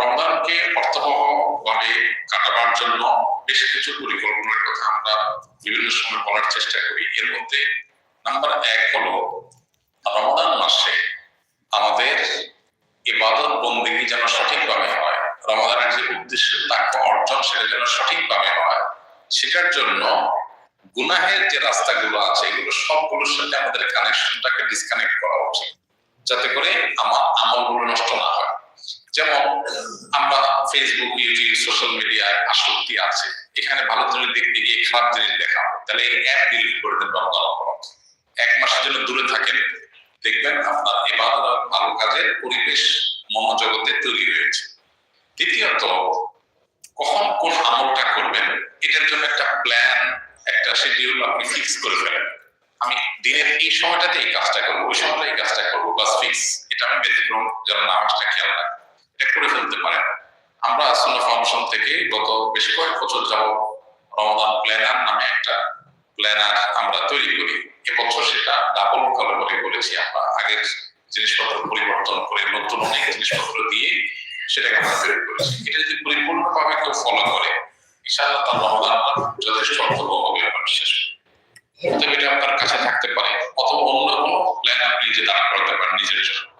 রমজানকে অর্থবহভাবে কাটাবার জন্য বেশ কিছু পরিকল্পনার কথা আমরা বিভিন্ন সময় বলার চেষ্টা করি। এর মধ্যে নাম্বার এক হলো, রমজান মাসে আমাদের ইবাদত বন্দিগি যেন সঠিকভাবে হয় রমাদানের যে উদ্দেশ্য, তাকে অর্জন সেটা যেন সঠিকভাবে হয়, সেটার জন্য গুনাহের যে রাস্তাগুলো আছে, এগুলো সবগুলোর সাথে আমাদের কানেকশনটাকে ডিসকানেক্ট করা উচিত। যাতে করে আমার আমলগুলো নষ্ট না হয়। যেমন আমরা ফেসবুক ইউটিউব সোশ্যাল মিডিয়ায় আসক্তি আছে। এখানে ভালো জিনিস দেখতে গিয়ে খারাপ জিনিস দেখা। তাহলে এই অ্যাপ ডিলিট করে দেন এক মাসের জন্য দূরে থাকেন। দেখবেন আপনার এবার ভালো কাজের পরিবেশ মনোজগতে তৈরি হয়েছে। দ্বিতীয়ত, কখন কোন আমলটা করবেন, এটার জন্য একটা প্ল্যান একটা শিডিউল আপনি ফিক্স করে ফেলেন। আমি দিনের এই সময়টাতে এই কাজটা করব, ওই সময়টা এই কাজটা করব, বাস ফিক্স এটা আমি ব্যতিক্রম, যেন নামাজটা খেয়াল রাখি এটা করে ফেলতে পারেন আমরা আসন্ন ফাউন্ডেশন থেকে গত বেশ কয়েক বছর যাব রমজান প্ল্যানার নামে একটা প্ল্যানার আমরা তৈরি করি। এবছর সেটা ডাবল কালারে করেছি আমরা। আগের জিনিসপত্র পরিবর্তন করে নতুন অনেক জিনিসপত্র দিয়ে সেটাকে আমরা তৈরি করেছি। এটা যদি পরিপূর্ণভাবে কেউ ফলো করে, ইনশাআল্লাহ তার রমজান যথেষ্ট অর্থবহ হবে আমরা বিশ্বাস। করি এটা আপনার কাছে থাকতে পারে। অথবা অন্য কোনো প্ল্যান আপনি যে দাঁড় করাতে পারেন নিজের জন্য।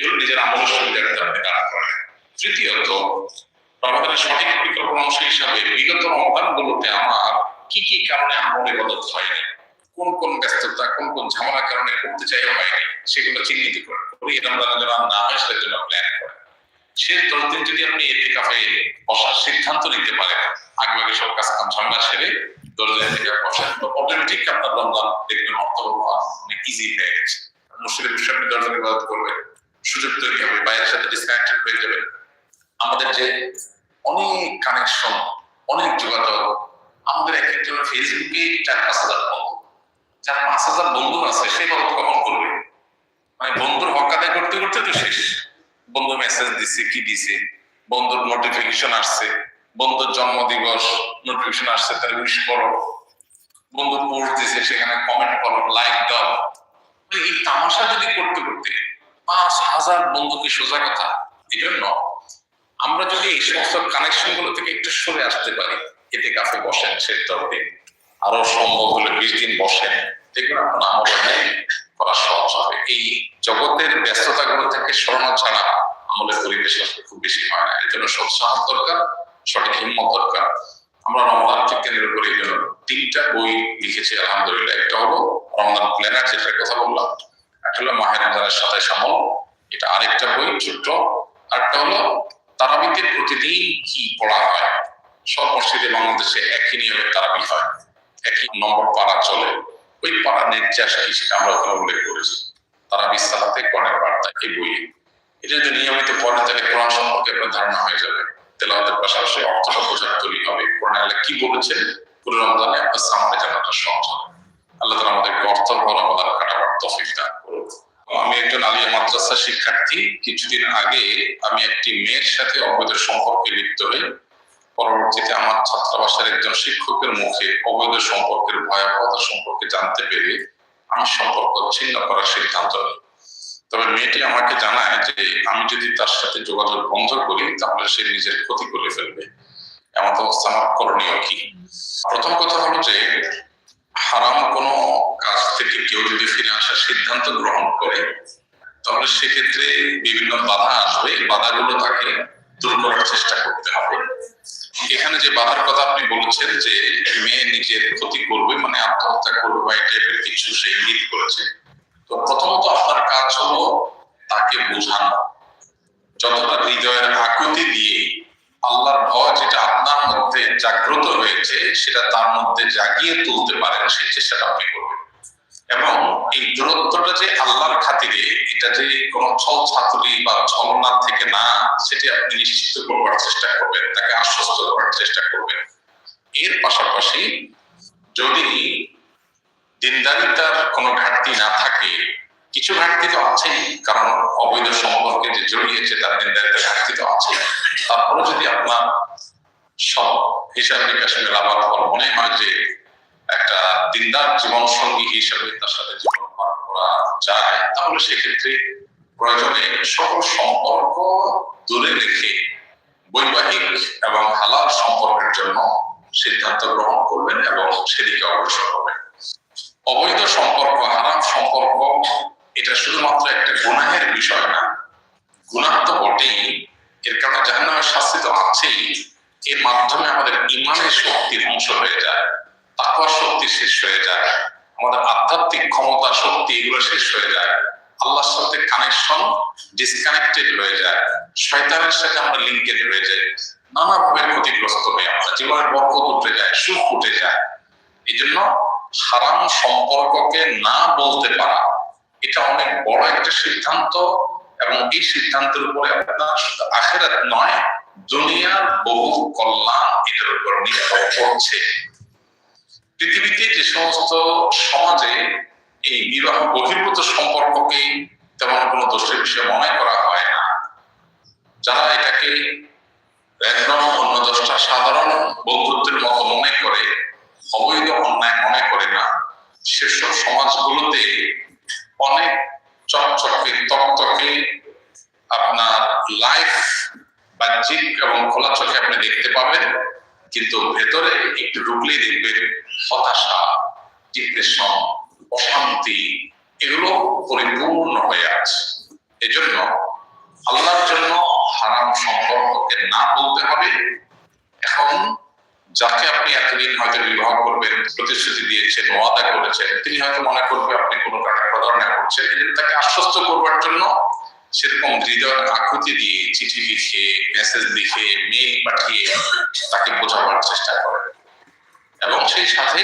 এগুলো নিজের আমলের সুবিধার্থে আপনি দাঁড় করেন তৃতীয়ত, রমাদানের সঠিক পরিকল্পনা অংশ হিসাবে বিগত রমদান গুলোতে আমার কি কি কারণে আমল ইবাদত হয়নি? কোন কোন ব্যস্ততা, কোন কোন ঝামেলার কারণে করতে চাই হয়নি? সেগুলো চিহ্নিত করে রমজানের জন্য আর না হয় সেটার জন্য প্ল্যান করে দশ দিন যদি আপনি এতে কাফে বসার সিদ্ধান্ত নিতে পারেন, আগে আগে সব কাজ কাম ঝামেলা সেরে অটোমেটিক আপনার দেখবেন অর্থ অনেক ইজি হয়ে গেছে। মুসলিম বিষয়ে আপনি দশ দিন করবেন। সুযোগ তৈরি হবে, বাইরের সাথে ডিসকানেক্টেড হয়ে যাবে। আমাদের যে অনেক কানেকশন অনেক যোগাযোগ, আমাদের এক একজনের ফেসবুকে চার পাঁচ হাজার বন্ধু। যার পাঁচ হাজার বন্ধু আছে সেই বাবদ কখন করবে। মানে বন্ধুর হক আদায় করতে করতে তো শেষ। বন্ধু মেসেজ দিছে, কি দিছে? বন্ধুর নোটিফিকেশন আসছে। বন্ধুর জন্মদিবস নোটিফিকেশন আসছে, তার উইশ করো। বন্ধু পোস্ট দিছে, সেখানে কমেন্ট করো লাইক দাও। মানে এই তামাশা যদি করতে করতে পাঁচ হাজার বন্ধু কি সোজা কথা। এই আমরা যদি এই সমস্ত কানেকশনগুলো থেকে একটু সরে আসতে পারি, এতে কাছে বসেন সে তরফে। আরও সম্ভব হলে বিশ দিন বসেন। দেখবেন আপনার করা সহজ হবে। এই জগতের ব্যস্ততা গুলো থেকে সরানো ছাড়া আমলের পরিবেশ খুব বেশি হয় না। এর জন্য সৎসাহ দরকার, সঠিক হিম্মত দরকার। আমরা রমজানকে কেন্দ্র করে এই জন্য তিনটা বই লিখেছি, আলহামদুলিল্লাহ। একটা হলো রমজান প্ল্যানার যেটার কথা বললাম। একটা মাহের রমজানের সাথে সামল। এটা আরেকটা বই, ছোট্ট। আরেকটা হলো, তারাবিতে প্রতিদিন কি পড়া হয়? সব মসজিদে বাংলাদেশে একই নিয়মে তারাবি হয়। একই নম্বর পাড়া চলে। ওই পাড়া নির্যাস কি সেটা আমরা ওখানে উল্লেখ করেছি। তারাবি সালাতে কোরআনের বার্তা এই বইয়ে। এটা যদি নিয়মিত পড়েন, তাহলে কোরআন সম্পর্কে আপনার ধারণা হয়ে যাবে। তেলাওয়াতের পাশাপাশি অর্থটা বোঝার তৈরি হবে। কোরআন আল্লাহ কি বলেছেন? পুরো রমজানে আপনার সামনে জানাটা সহজ হবে আল্লাহ তালা আমাদেরকে অর্থ ভর রমজান কাটাবার তফিক দান। আমি একজন আলিয়া মাদ্রাসা শিক্ষার্থী। কিছুদিন আগে আমি একটি মেয়ের সাথে অবৈধ সম্পর্কে লিপ্ত হই। পরবর্তীতে আমার ছাত্রাবাসের একজন শিক্ষকের মুখে অবৈধ সম্পর্কের ভয়াবহতা সম্পর্কে জানতে পেরে আমি সম্পর্ক ছিন্ন করার সিদ্ধান্ত নিই। তবে মেয়েটি আমাকে জানায় যে আমি যদি তার সাথে যোগাযোগ বন্ধ করি, তাহলে সে নিজের ক্ষতি করে ফেলবে। এমন অবস্থা আমার করণীয় কি? প্রথম কথা হলো যে হারাম কোনো কাজ থেকে কেউ যদি ফিরে আসার সিদ্ধান্ত গ্রহণ করে, তাহলে সেক্ষেত্রে বিভিন্ন বাধা আসবে। বাধাগুলো তাকে দূর করার চেষ্টা করতে হবে। এখানে যে বাধার কথা আপনি বলেছেন যে মেয়ে নিজের ক্ষতি করবে মানে আত্মহত্যা করবে বা এই টাইপের কিছু সে ইঙ্গিত করেছে, তো প্রথমত আপনার কাজ হলো তাকে বোঝানো। যতটা হৃদয়ের আকুতি দিয়ে আল্লাহর ভয় যেটা আপনার মধ্যে জাগ্রত হয়েছে, সেটা তার মধ্যে জাগিয়ে তুলতে পারেন, সেই চেষ্টাটা আপনি করবেন। এবং এই দূরত্বটা যে আল্লাহর খাতিরে, এটা যে কোনো ছল ছাত্রী বা ছলনার থেকে না, সেটি আপনি নিশ্চিত করবার চেষ্টা করবেন, তাকে আশ্বস্ত করার চেষ্টা করবেন। এর পাশাপাশি যদি দিনদারিতার কোনো ঘাটতি না থাকে, কিছু ঘাটতি তো আছেই, কারণ অবৈধ সম্পর্কে যে জড়িয়েছে, তার দিনদারিতার ঘাটতি তো আছে তারপরে যদি আপনার সব হিসাব নিকাশ মেলাবার পর মনে হয় যে একটা দিনদার জীবন সঙ্গী হিসাবে তার সাথে জীবন পার করা যায়। তাহলে সেক্ষেত্রে প্রয়োজনে সকল সম্পর্ক দূরে রেখে বৈবাহিক এবং হালাল সম্পর্কের জন্য সিদ্ধান্ত গ্রহণ করবেন এবং সেদিকে অগ্রসর হবেন। অবৈধ সম্পর্ক, হারাম সম্পর্ক, এটা শুধুমাত্র একটা গুনাহের বিষয় না। গুনাহ তো বটেই। এর কারণে জাহান্নামের শাস্তি তো আছেই। এর মাধ্যমে আমাদের ইমানের শক্তি ধ্বংস হয়ে যায় তাকওয়ার শক্তি শেষ হয়ে যায়, আমাদের আধ্যাত্মিক ক্ষমতা শক্তি এগুলো শেষ হয়ে যায়। আল্লাহর সাথে কানেকশন ডিসকানেক্টেড হয়ে যায়, শয়তানের সাথে আমরা লিঙ্কেড হয়ে যাই, নানাভাবে ক্ষতিগ্রস্ত হয়ে আমরা, জীবনের বরকত উঠে যায়, সুখ উঠে যায়। এই জন্য হারাম সম্পর্ককে না বলতে পারা, এটা অনেক বড় একটা সিদ্ধান্ত এবং এই সিদ্ধান্তের উপরে আপনার শুধু আখেরাত নয় দুনিয়ার বহু কল্যাণ এটার উপর নির্ভর করছে। পৃথিবীতে যে সমস্ত সমাজে এই বিবাহ বহির্ভূত সম্পর্ককে তেমন কোনো দোষের বিষয়ে মনে করা হয় না। যারা এটাকে একদম অন্য দশটা সাধারণ বন্ধুত্বের মতো মনে ঢুকলেই দেখবেন হতাশা ডিপ্রেশন অশান্তি, এগুলো পরিপূর্ণ হয়ে আছে। এজন্য আল্লাহর জন্য হারাম সম্পর্ককে না বলতে হবে। এখন যাকে আপনি এতদিন হয়তো বিবাহ করবেন, প্রতিশ্রুতি দিয়েছেন, ওয়াদা করেছেন, তিনি হয়তো মনে করবে আপনি কোনো কারণে প্রতারণা করছেন এই জন্য তাকে আশ্বস্ত করবার জন্য সেরকম হৃদয়ের আকুতি দিয়ে চিঠি লিখে মেসেজ লিখে মেইল পাঠিয়ে তাকে বোঝাবার চেষ্টা করেন। সাথে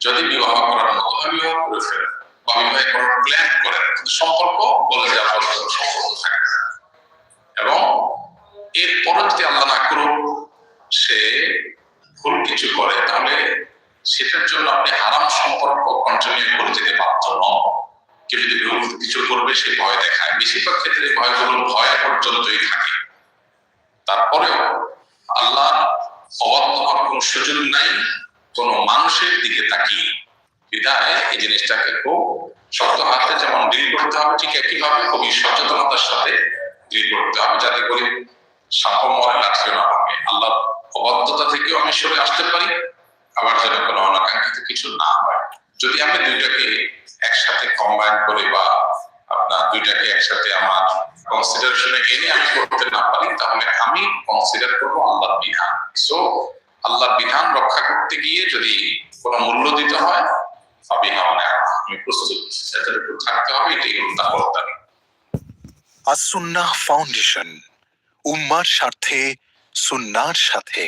যদি বিবাহ করার মতো হয়, বিবাহ করে ফেলেন বা বিবাহ করার প্ল্যান করেন কিন্তু সম্পর্ক বলে যে আপনার সম্পর্ক থাকে। এবং এরপরে যদি আল্লাহ না করুন সে ভুল কিছু করে, তাহলে সেটার জন্য আপনি হারাম সম্পর্ক কন্টিনিউ করে যেতে বাধ্য নন কেউ যদি কিছু করবে, সে ভয় দেখায়। বেশিরভাগ ক্ষেত্রে ভয়গুলো ভয় পর্যন্তই থাকে। তারপরেও আল্লাহ অবাধ্য হওয়ার কোনো সুযোগ নাই, কোন মানুষের দিকে তাকিয়ে। বিদায়, এই জিনিসটাকে খুব শক্ত হাতে যেমন ডিল করতে হবে, ঠিক একইভাবে খুবই সচেতনতার সাথে ডিল করতে হবে, যাতে করে সাপ মরে লাঠিও না হবে আল্লাহ অবাধ্যতা থেকেও আমি সরে আসতে পারি, আবার যেন কোনো অনাকাঙ্ক্ষিত কিছু না হয়। যদি আমি দুইটাকে একসাথে কম্বাইন করে বা আপনার দুইটাকে একসাথে আমার কনসিডারেশনে এনে আমি করতে না পারি, তাহলে আমি কনসিডার করব আল্লাহর বিধান। সো আল্লাহর বিধান রক্ষা করতে গিয়ে যদি কোনো মূল্য দিতে হয় আমি প্রস্তুত। এতটুকু থাকতে হবে, এটাই হল তা করতে আসুন্নাহ ফাউন্ডেশন, উম্মার স্বার্থে, সুন্নার সাথে।